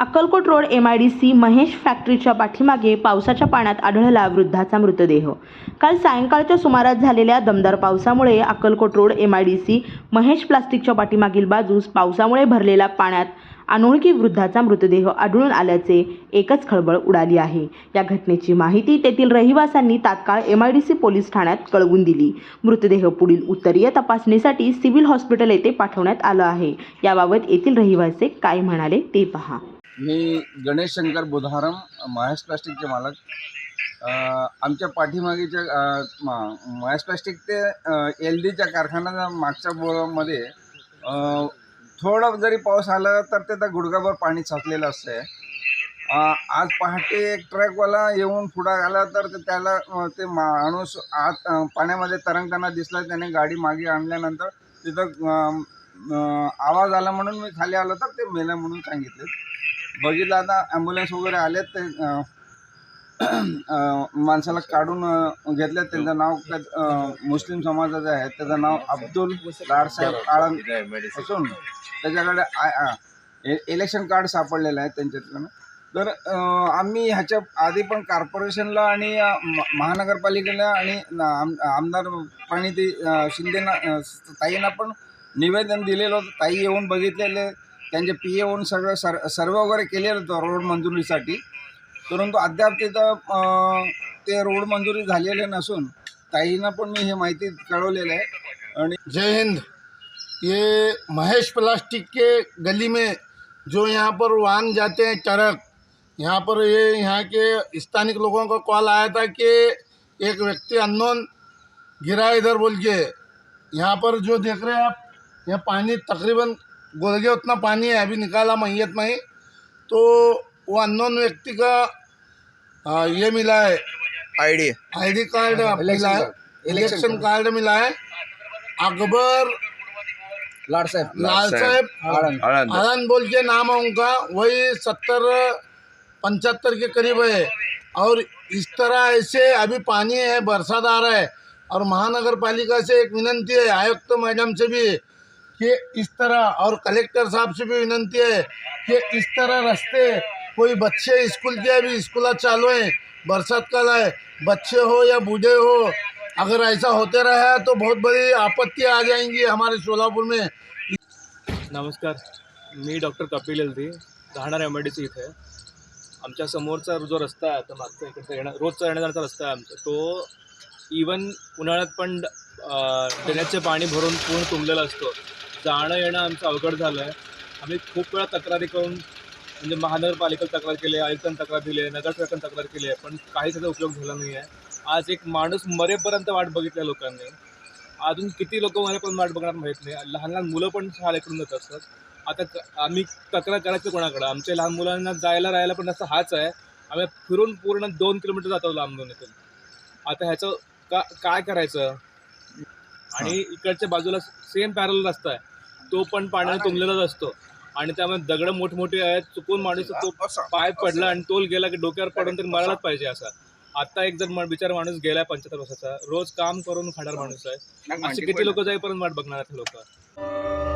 Akkalkot road M I D C Mahesh फॅक्टरीच्या पाठीमागे पावसाच्या पाण्यात आढळला वृद्धाचा मृतदेह. काल सायंकाळच्या सुमारास झालेल्या दमदार पावसामुळे Akkalkot road M I D C Mahesh प्लास्टिकच्या पाठीमागील बाजूस पावसामुळे भरलेल्या पाण्यात अनोळखी वृद्धाचा मृतदेह आढळून आल्याचे एकच खळबळ उडाली आहे. या घटनेची माहिती तेथील रहिवाशांनी तात्काळ M I D C police ठाण्यात कळवून दिली. मृतदेह पुढील उत्तरीय तपासणीसाठी सिव्हिल हॉस्पिटल येथे पाठवण्यात आलं आहे. याबाबत येथील रहिवासी काय म्हणाले ते पहा. मी गणेश शंकर बुधारम महेश प्लास्टिकचे मालक. आमच्या पाठीमागेच्या महेश प्लास्टिक ते एल डीच्या कारखान्याच्या मागच्या बोळामध्ये थोडं जरी पाऊस आला तर ते त्या गुडघाभर पाणी साचलेलं असतं आहे आज पहाटे एक ट्रकवाला येऊन पुढं आला तर ते त्याला ते माणूस आत पाण्यामध्ये तरंगताना दिसला. त्याने गाडी मागे आणल्यानंतर तिथं आवाज आला म्हणून मी खाली आलो तर ते मेलं म्हणून सांगितले. बघितलं आता ॲम्ब्युलन्स वगैरे आलेत ते माणसाला काढून अं, त्यांचं नाव काय, मुस्लिम समाजाचं आहे. त्याचं नाव अब्दुल लाडसाहेब आळंद असून त्याच्याकडे आय ए- इलेक्शन कार्ड सापडलेलं आहे त्यांच्यातलं. तर आम्ही ह्याच्या आधी पण कॉर्पोरेशनला आणि म- महानगरपालिकेला आणि आम- आमदार प्रणिती शिंदेना ताईंना पण निवेदन दिलेलं होतं. ताई येऊन बघितलेले. त्यांचे पी ए होऊन सगळं सर सर्व वगैरे केलेलं होतं रोड मंजुरीसाठी. परंतु अद्याप तिथं ते रोड मंजुरी झालेले नसून ताईंना पण मी हे माहिती कळवलेलं आहे. आणि जय हिंद. ये महेश प्लास्टिक के गली में जो यहाँ पर वाहन जाते हैं चरक यहाँ पर ये यहाँ के स्थानिक लोगों का कॉल आया था कि एक व्यक्ति अननोन गिरा इधर बोल के यहाँ पर जो देख रहे हैं आप यहाँ पानी तकरीबन गोलगे उतना पानी है अभी निकाला मैयत में ही तो वो अननोन व्यक्ति का आ, ये मिला है. I D. आईडी कार्ड मिला है। इलेक्शन कार्ड मिला है. अकबर लाड साहेब. लाल साहेब आनंद आनंद बोल के नाम है उनका. वही सत्तर पंचहत्तर के करीब है. और इस तरह ऐसे अभी पानी है बरसात आ रहा है. और महानगर पालिका से एक विनंती है आयुक्त मैडम से भी कि इस तरह और कलेक्टर साहब से भी विनंती है कि इस तरह रास्ते कोई बच्चे स्कूल के अभी स्कूल चालू हैं बरसात काल है बच्चे हो या बूढ़े हो अगर ऐसा होते रहा तो बहुत बड़ी आपत्ति आ जाएंगी हमारे सोलापुर में। नमस्कार मी डॉक्टर कपिल हल्दी राहणार एम आय डी सी इथे. आमच्या समोरचा जो रस्ता आहे आता मागचा इकडचा येणं रोजचा येण्या जाण्याचा रस्ता आहे आमचा तो इवन उन्हाळ्यात पण अं, ड्रेनेजचे पाणी भरून पूर्ण तुंबलेला असतो. जाणं येणं आमचं अवघड झालं आहे आम्ही खूप वेळा तक्रारी करून म्हणजे महानगरपालिकेला तक्रार केली आहे आयुक्तांना तक्रार दिली आहे नगरसेवकांना तक्रार केली आहे पण काहीच त्याचा उपयोग झाला नाही आहे. आज एक माणूस मरेपर्यंत वाट बघितल्या लोकांनी. अजून किती लोक मरेपर्यंत पण वाट बघणार माहीत नाही. लहान लहान मुलं पण शाळेकडून जात असतात आता आम्ही तक्रार करायचं कोणाकडं? आमच्या लहान मुलांना जायला राहायला पण असं हाच आहे. आम्ही फिरून पूर्ण दोन किलोमीटर जातो लांबून इथून. आता ह्याचं का काय करायचं? आणि इकडच्या बाजूला सेम पॅरल रस्ता आहे. तो पण पाण्याने तुंबलेलाच असतो. आणि त्यामुळे दगडं मोठमोठी आहेत. चुकून माणूस तो पाय पडला आणि तोल गेला की डोक्यावर पडून तरी मरायलाच पाहिजे असा. आता एक जर बिचारा माणूस गेलाय पंच्याहत्तर वर्षाचा. रोज काम करून खाणार माणूस आहे. असे किती लोक जाईपर्यंत वाट बघणार आहेत लोक?